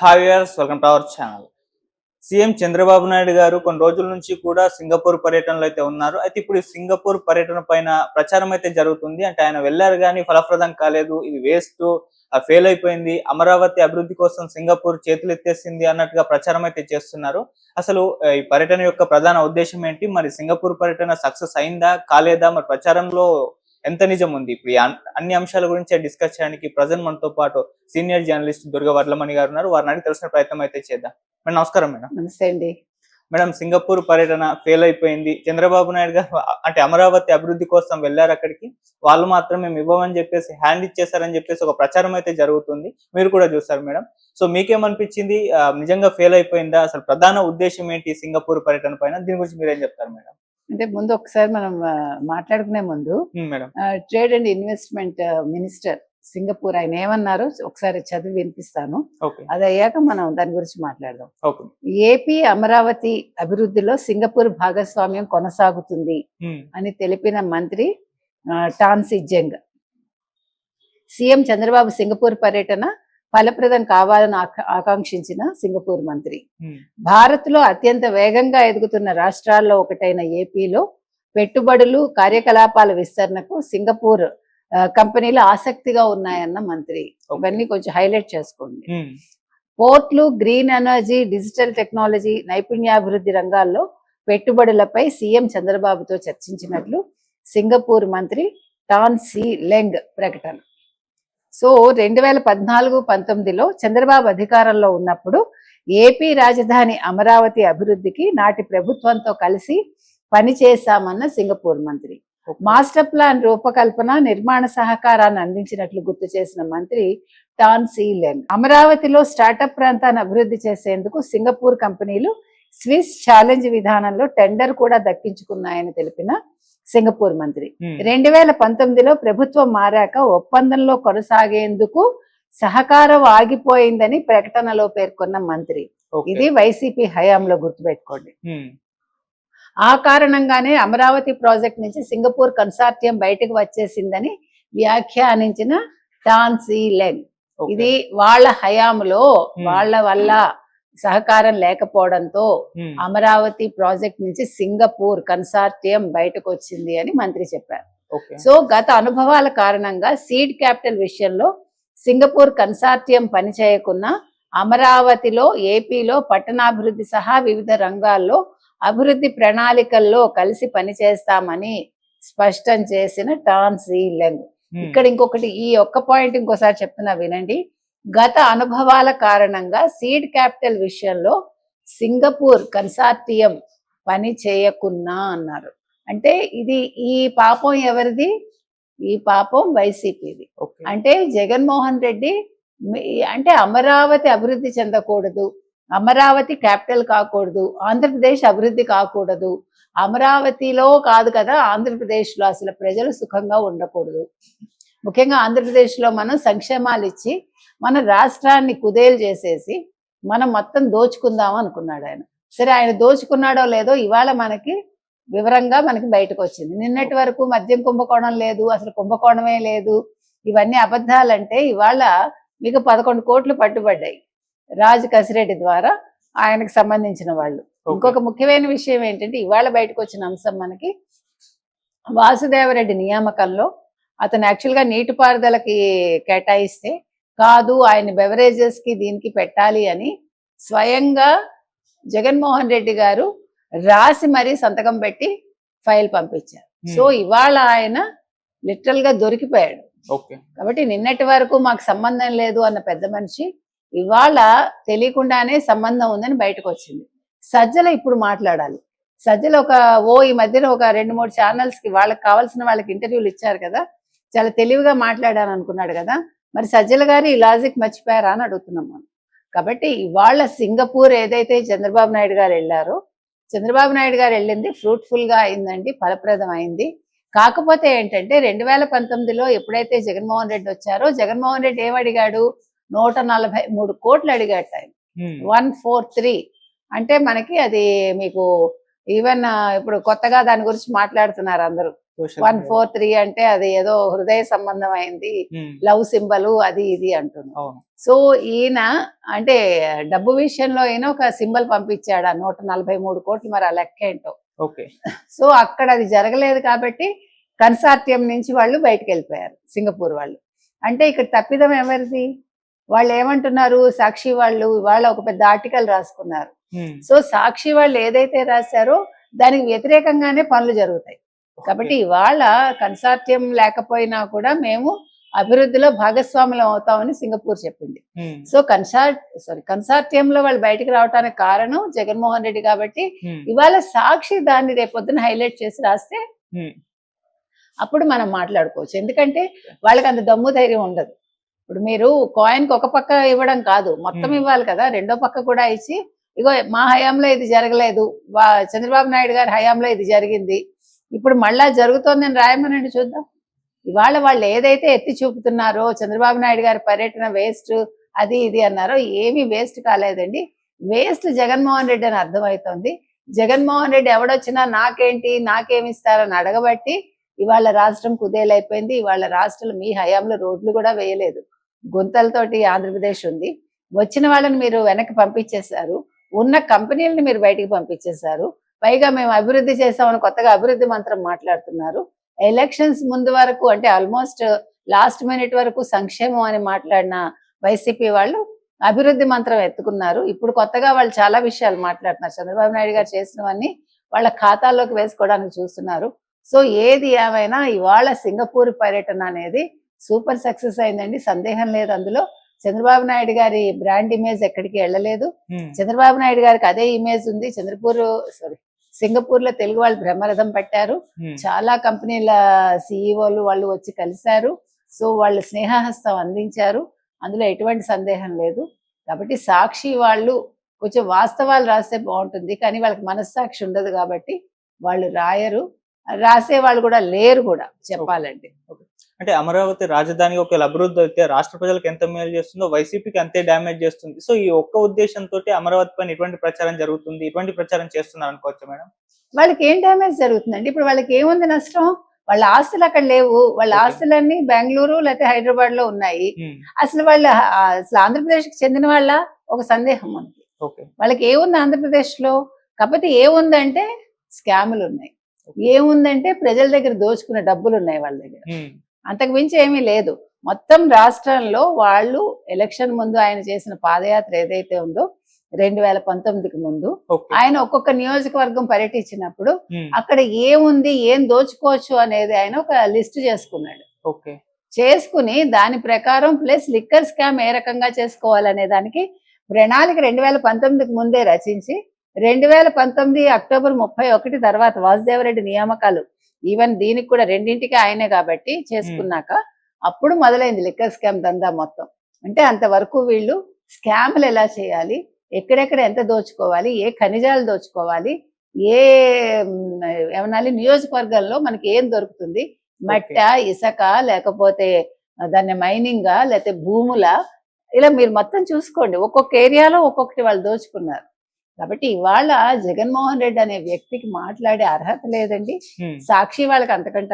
Hi welcome to our channel CM Chandrababu Naidu garu కొన్ని రోజుల నుంచి కూడా సింగపూర్ పర్యటనలో అయితే ఉన్నారు. అయితే ఇప్పుడు సింగపూర్ పర్యటన పైన ప్రచారం అయితే జరుగుతుంది. అంటే ఆయన వెళ్ళారు కానీ ఫలప్రదం కాలేదు. ఇది వేస్ట్ ఫెయిల్ అయిపోయింది. అమరావతి అభివృద్ధి కోసం సింగపూర్ చేతులు ఎత్తేసింది అన్నట్టుగా ప్రచారం అయితే చేస్తున్నారు. అసలు ఈ పర్యటన యొక్క ప్రధాన ఉద్దేశం ఏంటి? మరి సింగపూర్ పర్యటన సక్సెస్ అయిందా? కాలేదా? మరి ప్రచారంలో ఎంత నిజం ఉంది? ఇప్పుడు అన్ని అంశాల గురించి డిస్కస్ చేయడానికి ప్రజెంట్ మనతో పాటు సీనియర్ జర్నలిస్ట్ దుర్గ వర్లమణి గారు ఉన్నారు. వారిని అడిగి తెలిసిన ప్రయత్నం అయితే చేద్దాం. మేడం నమస్కారం మేడం. నమస్తే అండి. మేడం సింగపూర్ పర్యటన ఫెయిల్ అయిపోయింది. చంద్రబాబు నాయుడు గారు అంటే అమరావతి అభివృద్ధి కోసం వెళ్ళారు అక్కడికి. వాళ్ళు మాత్రం మేము ఇవ్వమని చెప్పేసి హ్యాండ్ ఇచ్చేసారని చెప్పేసి ఒక ప్రచారం అయితే జరుగుతుంది. మీరు కూడా చూసారు మేడం. సో మీకేమనిపించింది? నిజంగా ఫెయిల్ అయిపోయిందా? అసలు ప్రధాన ఉద్దేశం ఏంటి సింగపూర్ పర్యటన పైన? దీని గురించి మీరేం చెప్తారు మేడం? అంటే ముందు ఒకసారి మనం మాట్లాడుకునే ముందు trade and investment minister Singapore ఆయన ఏమన్నారు? ఒకసారి చదివి వినిపిస్తాను. అది అయ్యాక మనం దాని గురించి మాట్లాడదాం. ఏపీ అమరావతి అభివృద్ధిలో సింగపూర్ భాగస్వామ్యం కొనసాగుతుంది అని తెలిపిన మంత్రి ఆ, టాన్ సిజ్జెంగ్ సీఎం చంద్రబాబు సింగపూర్ పర్యటన ఫలప్రదం కావాలని ఆక- ఆకాంక్షించిన సింగపూర్ మంత్రి. భారత్లో అత్యంత వేగంగా ఎదుగుతున్న రాష్ట్రాల్లో ఒకటైన ఏపీలో పెట్టుబడులు కార్యకలాపాల విస్తరణకు సింగపూర్ కంపెనీలు ఆసక్తిగా ఉన్నాయన్న మంత్రి. ఇవన్నీ కొంచెం హైలైట్ చేసుకోండి. పోర్ట్లు గ్రీన్ ఎనర్జీ డిజిటల్ టెక్నాలజీ నైపుణ్యాభివృద్ధి రంగాల్లో పెట్టుబడులపై సీఎం చంద్రబాబుతో చర్చించినట్లు సింగపూర్ మంత్రి టాన్ సి లెంగ్ ప్రకటన. సో రెండు వేల పద్నాలుగు పంతొమ్మిదిలో చంద్రబాబు అధికారంలో ఉన్నప్పుడు ఏపీ రాజధాని అమరావతి అభివృద్ధికి నాటి ప్రభుత్వంతో కలిసి పనిచేశామన్న సింగపూర్ మంత్రి. మాస్టర్ ప్లాన్ రూపకల్పన నిర్మాణ సహకారాన్ని అందించినట్లు గుర్తు చేసిన మంత్రి టాన్ సీ లెంగ్ అమరావతిలో స్టార్టప్ ప్రాంతాన్ని అభివృద్ధి చేసేందుకు సింగపూర్ కంపెనీలు స్విస్ ఛాలెంజ్ విధానంలో టెండర్ కూడా దక్కించుకున్నాయని తెలిపిన సింగపూర్ మంత్రి రెండు వేల పంతొమ్మిదిలో ప్రభుత్వం మారాక ఒప్పందంలో కొనసాగేందుకు సహకారం ఆగిపోయిందని ప్రకటనలో పేర్కొన్న మంత్రి. ఇది వైసీపీ హయాంలో గుర్తుపెట్టుకోండి ఆ కారణంగానే అమరావతి ప్రాజెక్ట్ నుంచి సింగపూర్ కన్సార్టియం బయటకు వచ్చేసిందని వ్యాఖ్యానించిన టాన్ సీ లెంగ్. ఇది వాళ్ళ హయాంలో. వాళ్ళ వల్ల సహకారం లేకపోవడంతో అమరావతి ప్రాజెక్ట్ నుంచి సింగపూర్ కన్సార్టియం బయటకు వచ్చింది అని మంత్రి చెప్పారు. సో గత అనుభవాల కారణంగా సీడ్ క్యాపిటల్ విషయంలో సింగపూర్ కన్సార్టియం పనిచేయకున్నా అమరావతిలో ఏపీలో పట్టణాభివృద్ధి సహా వివిధ రంగాల్లో అభివృద్ధి ప్రణాళికల్లో కలిసి పనిచేస్తామని స్పష్టం చేసిన టాన్ శ్రీ లెంగ్ ఉమ్, ఇక్కడ ఇంకొకటి ఈ ఒక్క పాయింట్ ఇంకోసారి చెప్తున్నా వినండి. గత అనుభవాల కారణంగా సీడ్ క్యాపిటల్ విషయంలో సింగపూర్ కన్సార్టియం పని చేయకున్నా అన్నారు. అంటే ఇది ఈ పాపం ఎవరిది? ఈ పాపం వైసీపీది. అంటే జగన్మోహన్ రెడ్డి అంటే అమరావతి అభివృద్ధి చెందకూడదు అమరావతి క్యాపిటల్ కాకూడదు ఆంధ్రప్రదేశ్ అభివృద్ధి కాకూడదు అమరావతిలో కాదు కదా ఆంధ్రప్రదేశ్లో అసలు ప్రజలు సుఖంగా ఉండకూడదు. ముఖ్యంగా ఆంధ్రప్రదేశ్లో మనం సంక్షేమాలు ఇచ్చి మన రాష్ట్రాన్ని కుదేలు చేసేసి మనం మొత్తం దోచుకుందాం అనుకున్నాడు ఆయన. సరే ఆయన దోచుకున్నాడో లేదో ఇవాళ మనకి వివరంగా మనకి బయటకు వచ్చింది. నిన్నటి వరకు మద్యం కుంభకోణం లేదు అసలు కుంభకోణమే లేదు. ఇవన్నీ అబద్ధాలంటే ఇవాళ మీకు పదకొండు కోట్లు పట్టుబడ్డాయి. రాజు కసిరెడ్డి ద్వారా ఆయనకు సంబంధించిన వాళ్ళు. ఇంకొక ముఖ్యమైన విషయం ఏంటంటే ఇవాళ బయటకు వచ్చిన అంశం మనకి వాసుదేవరెడ్డి నియామకంలో అతను యాక్చువల్గా నీటిపారుదలకి కేటాయిస్తే కాదు ఆయన బెవరేజెస్కి దీనికి పెట్టాలి అని స్వయంగా జగన్మోహన్ రెడ్డి గారు రాసి మరీ సంతకం పెట్టి ఫైల్ పంపించారు. సో ఇవాళ ఆయన లిటరల్గా దొరికిపోయాడు. కాబట్టి నిన్నటి వరకు మాకు సంబంధం లేదు అన్న పెద్ద మనిషి ఇవాళ తెలియకుండానే సంబంధం ఉందని బయటకు వచ్చింది. సజ్జల ఇప్పుడు మాట్లాడాలి. సజ్జల ఒక ఓ ఈ మధ్యన ఒక రెండు మూడు ఛానల్స్కి వాళ్ళకి కావాల్సిన వాళ్ళకి ఇంటర్వ్యూలు ఇచ్చారు కదా చాలా తెలివిగా మాట్లాడాను అనుకున్నాడు కదా. మరి సజ్జల గారు ఈ లాజిక్ మర్చిపోయారా అని అడుగుతున్నాం మనం. కాబట్టి ఇవాళ సింగపూర్ ఏదైతే చంద్రబాబు నాయుడు గారు వెళ్ళారో చంద్రబాబు నాయుడు గారు వెళ్ళింది ఫ్రూట్ఫుల్గా అయిందండి ఫలప్రదం అయింది. కాకపోతే ఏంటంటే రెండు వేల పంతొమ్మిదిలో ఎప్పుడైతే జగన్మోహన్ రెడ్డి వచ్చారో జగన్మోహన్ రెడ్డి ఏమడిగాడు నూట నలభై మూడు కోట్లు అడిగాట ఆయన. One four three. అంటే మనకి అది మీకు ఈవెన్ ఇప్పుడు కొత్తగా దాని గురించి మాట్లాడుతున్నారు అందరూ. వన్. ఫోర్ త్రీ అంటే అది ఏదో హృదయ సంబంధమైంది లవ్ సింబల్ అది ఇది అంటున్నారు. అవును. సో ఈయన అంటే డబ్బు విషయంలో ఈయన ఒక సింబల్ పంపించాడు ఆ నూట నలభై మూడు కోట్లు మరి ఆ లెక్క ఏంటో. ఓకే. సో అక్కడ అది జరగలేదు కాబట్టి కన్సార్టియం నుంచి వాళ్ళు బయటకు వెళ్ళిపోయారు సింగపూర్ వాళ్ళు. అంటే ఇక్కడ తప్పిదం ఎవరిది? వాళ్ళు ఏమంటున్నారు? సాక్షి వాళ్ళు ఇవాళ ఒక పెద్ద ఆర్టికల్ రాసుకున్నారు. సో సాక్షి వాళ్ళు ఏదైతే రాశారో దానికి వ్యతిరేకంగానే పనులు జరుగుతాయి. కాబట్టి ఇవాళ కన్సార్టియం లేకపోయినా కూడా మేము అభివృద్ధిలో భాగస్వాములం అవుతామని సింగపూర్ చెప్పింది. సో కన్సార్ సారీ కన్సార్టియంలో వాళ్ళు బయటకు రావడానికి కారణం జగన్మోహన్ రెడ్డి కాబట్టి ఇవాళ సాక్షి దాన్ని రేపొద్దున హైలైట్ చేసి రాస్తే అప్పుడు మనం మాట్లాడుకోవచ్చు. ఎందుకంటే వాళ్ళకి అంత దమ్ము ధైర్యం ఉండదు. ఇప్పుడు మీరు కాయిన్కి ఒక పక్క ఇవ్వడం కాదు మొత్తం. ఇవ్వాలి కదా రెండో పక్క కూడా ఇచ్చి ఇగో మా హయాంలో ఇది జరగలేదు చంద్రబాబు నాయుడు గారి హయాంలో ఇది జరిగింది ఇప్పుడు మళ్ళా జరుగుతోందని రాయమనండి చూద్దాం. ఇవాళ వాళ్ళు ఏదైతే ఎత్తి చూపుతున్నారో చంద్రబాబు నాయుడు గారి పర్యటన వేస్ట్ అది ఇది అన్నారో ఏమీ వేస్ట్ కాలేదండి. వేస్ట్ జగన్మోహన్ రెడ్డి అని అర్థమవుతోంది జగన్మోహన్ రెడ్డి ఎవడొచ్చినా నాకేంటి నాకేమిస్తారని అడగబట్టి ఇవాళ రాష్ట్రం కుదేలైపోయింది ఇవాళ రాష్ట్రంలో మీ హయాంలో రోడ్లు కూడా వేయలేదు. గుంతలతోటి ఆంధ్రప్రదేశ్ ఉంది. వచ్చిన వాళ్ళని మీరు వెనక్కి పంపించేశారు. ఉన్న కంపెనీలను మీరు బయటికి పంపించేశారు. పైగా మేము అభివృద్ధి చేసామని కొత్తగా అభివృద్ధి మంత్రం మాట్లాడుతున్నారు. ఎలక్షన్స్ ముందు వరకు అంటే ఆల్మోస్ట్ లాస్ట్ మినిట్ వరకు సంక్షేమం అని మాట్లాడిన వైసీపీ వాళ్ళు అభివృద్ధి మంత్రం ఎత్తుకున్నారు. ఇప్పుడు కొత్తగా వాళ్ళు చాలా విషయాలు మాట్లాడుతున్నారు. చంద్రబాబు నాయుడు గారు చేసినవన్నీ వాళ్ళ ఖాతాల్లోకి వేసుకోవడానికి చూస్తున్నారు. సో ఏది ఏమైనా ఇవాళ సింగపూర్ పర్యటన అనేది సూపర్ సక్సెస్ అయిందండి. సందేహం లేదు అందులో. చంద్రబాబు నాయుడు గారి బ్రాండ్ ఇమేజ్ ఎక్కడికి వెళ్ళలేదు. చంద్రబాబు నాయుడు గారికి అదే ఇమేజ్ ఉంది. చంద్రపూర్ సారీ సింగపూర్లో తెలుగు వాళ్ళు బ్రహ్మరథం పట్టారు. చాలా కంపెనీల సిఇఓలు వాళ్ళు వచ్చి కలిశారు. సో వాళ్ళు స్నేహహస్తం అందించారు. అందులో ఎటువంటి సందేహం లేదు. కాబట్టి సాక్షి వాళ్ళు కొంచెం వాస్తవాలు రాస్తే బాగుంటుంది. కానీ వాళ్ళకి మనస్సాక్షి ఉండదు కాబట్టి వాళ్ళు రాయరు. రాసే వాళ్ళు కూడా లేరు కూడా చెప్పాలంటే. అంటే అమరావతి రాజధాని ఒకవేళ అభివృద్ధి అయితే రాష్ట్ర ప్రజలకు ఎంత మేలు చేస్తుందో వైసీపీకి అంతే డ్యామేజ్ చేస్తుంది. సో ఈ ఒక్క ఉద్దేశంతో అమరావతి పైన ఎటువంటి ప్రచారం జరుగుతుంది ఎటువంటి ప్రచారం చేస్తున్నారు అనుకోవచ్చు మేడం? వాళ్ళకి ఏం డ్యామేజ్ జరుగుతుందండి? ఇప్పుడు వాళ్ళకి ఏముంది నష్టం? వాళ్ళ ఆస్తులు అక్కడ లేవు. వాళ్ళ. ఆస్తులన్నీ బెంగళూరు లేకపోతే హైదరాబాద్లో ఉన్నాయి అసలు వాళ్ళ అసలు ఆంధ్రప్రదేశ్కి చెందిన వాళ్ళ ఒక సందేహం ఓకే. వాళ్ళకి ఏముంది ఆంధ్రప్రదేశ్లో కాకపోతే ఏముందంటే స్కాములు ఉన్నాయి. ఏముందంటే ప్రజల దగ్గర దోచుకునే డబ్బులు ఉన్నాయి వాళ్ళ దగ్గర. అంతకు మించి ఏమీ లేదు. మొత్తం రాష్ట్రంలో వాళ్ళు ఎలక్షన్ ముందు ఆయన చేసిన పాదయాత్ర ఏదైతే ఉందో రెండు వేల పంతొమ్మిదికి ముందు ఆయన ఒక్కొక్క నియోజకవర్గం పర్యటించినప్పుడు అక్కడ ఏముంది ఏం దోచుకోవచ్చు అనేది ఆయన ఒక లిస్ట్ చేసుకున్నాడు. ఓకే. చేసుకుని దాని ప్రకారం ప్లస్ లిక్కర్ స్కామ్ ఏ రకంగా చేసుకోవాలనే దానికి ప్రణాళిక రెండు వేల పంతొమ్మిదికి ముందే రచించి రెండు వేల పంతొమ్మిది అక్టోబర్ ముప్పై ఒకటి తర్వాత వాసుదేవరెడ్డి నియామకాలు. ఈవెన్ దీనికి కూడా రెండింటికి ఆయనే కాబట్టి చేసుకున్నాక అప్పుడు మొదలైంది లిక్కర్ స్కామ్ దందా మొత్తం. అంటే అంతవరకు వీళ్ళు స్కామ్లు ఎలా చేయాలి ఎక్కడెక్కడ ఎంత దోచుకోవాలి ఏ ఖనిజాలు దోచుకోవాలి ఏ ఏమనాలి నియోజకవర్గంలో మనకి ఏం దొరుకుతుంది? మట్ట ఇసక లేకపోతే దాన్ని మైనింగా లేకపోతే భూముల ఇలా మీరు మొత్తం చూసుకోండి. ఒక్కొక్క ఏరియాలో ఒక్కొక్కటి వాళ్ళు దోచుకున్నారు. కాబట్టి ఇవాళ జగన్మోహన్ రెడ్డి అనే వ్యక్తికి మాట్లాడే అర్హత లేదండి. సాక్షి వాళ్ళకి అంతకంటే